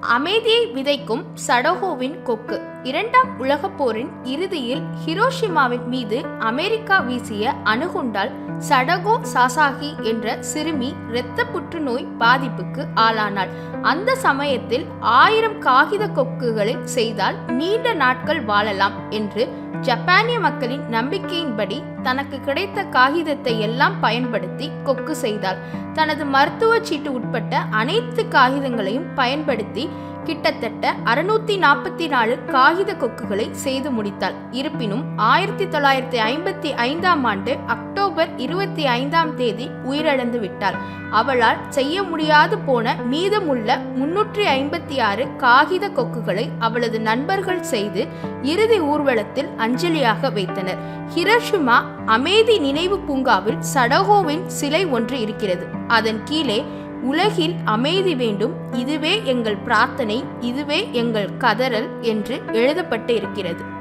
அமைதியை விதைக்கும் சடகோவின் கொக்கு. இரண்டாம் உலகப் போரின் இறுதியில் ஹிரோஷிமாவின் மீது அமெரிக்கா வீசிய அணுகுண்டால் சடகோ சாசாகி என்ற சிறுமி இரத்த புற்றுநோய் பாதிப்புக்கு ஆளானாள். அந்த சமயத்தில் ஆயிரம் காகித கொக்குகளை செய்தால் நீண்ட நாட்கள் வாழலாம் என்று ஜப்பானிய மக்களின் நம்பிக்கையின்படி தனக்கு கிடைத்த காகிதத்தை எல்லாம் பயன்படுத்தி கொக்கு செய்தாள். தனது மருத்துவ சீட்டு உட்பட்ட அனைத்து காகிதங்களையும் பயன்படுத்தி கிட்டத்தட்ட அறுநூத்தி நாற்பத்தி நாலு காகித கொக்குகளை செய்து முடித்தாள். இருப்பினும் ஆயிரத்தி தொள்ளாயிரத்தி ஐம்பத்தி ஐந்தாம் ஆண்டு அக்டோபர் இருபத்தி ஐந்தாம் தேதி உயிரிழந்து விட்டார் அவளால் செய்ய முடியாது போன மீதமுள்ள முன்னூற்றி ஐம்பத்தி ஆறு காகித கொக்குகளை அவளது நண்பர்கள் செய்து இறுதி ஊர்வலத்தில் அஞ்சலியாக வைத்தனர். ஹிரஷிமா அமைதி நினைவு பூங்காவில் சடகோவின் சிலை ஒன்று இருக்கிறது. அதன் கீழே உலகில் அமைதி வேண்டும். இதுவே எங்கள் பிரார்த்தனை இதுவே எங்கள் கதறல் என்று எழுதப்பட்டு இருக்கிறது